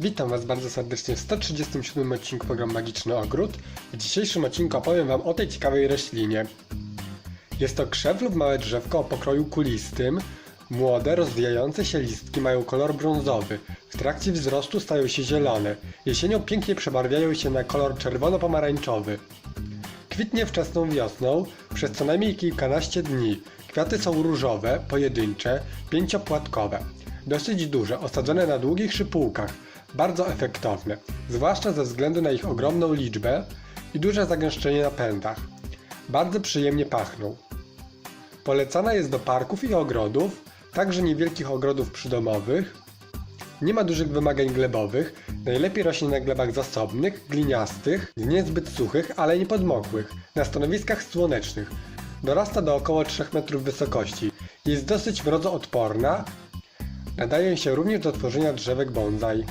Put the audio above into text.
Witam Was bardzo serdecznie w 137 odcinku programu Magiczny Ogród. W dzisiejszym odcinku opowiem Wam o tej ciekawej roślinie. Jest to krzew lub małe drzewko o pokroju kulistym. Młode, rozwijające się listki mają kolor brązowy. W trakcie wzrostu stają się zielone. Jesienią pięknie przebarwiają się na kolor czerwono-pomarańczowy. Kwitnie wczesną wiosną przez co najmniej kilkanaście dni. Kwiaty są różowe, pojedyncze, pięciopłatkowe. Dosyć duże, osadzone na długich szypułkach. Bardzo efektowne, zwłaszcza ze względu na ich ogromną liczbę i duże zagęszczenie na pędach. Bardzo przyjemnie pachną. Polecana jest do parków i ogrodów, także niewielkich ogrodów przydomowych. Nie ma dużych wymagań glebowych. Najlepiej rośnie na glebach zasobnych, gliniastych, niezbyt suchych, ale nie podmokłych, na stanowiskach słonecznych. Dorasta do około 3 metrów wysokości. Jest dosyć mrozoodporna. Nadaje się również do tworzenia drzewek bonsai.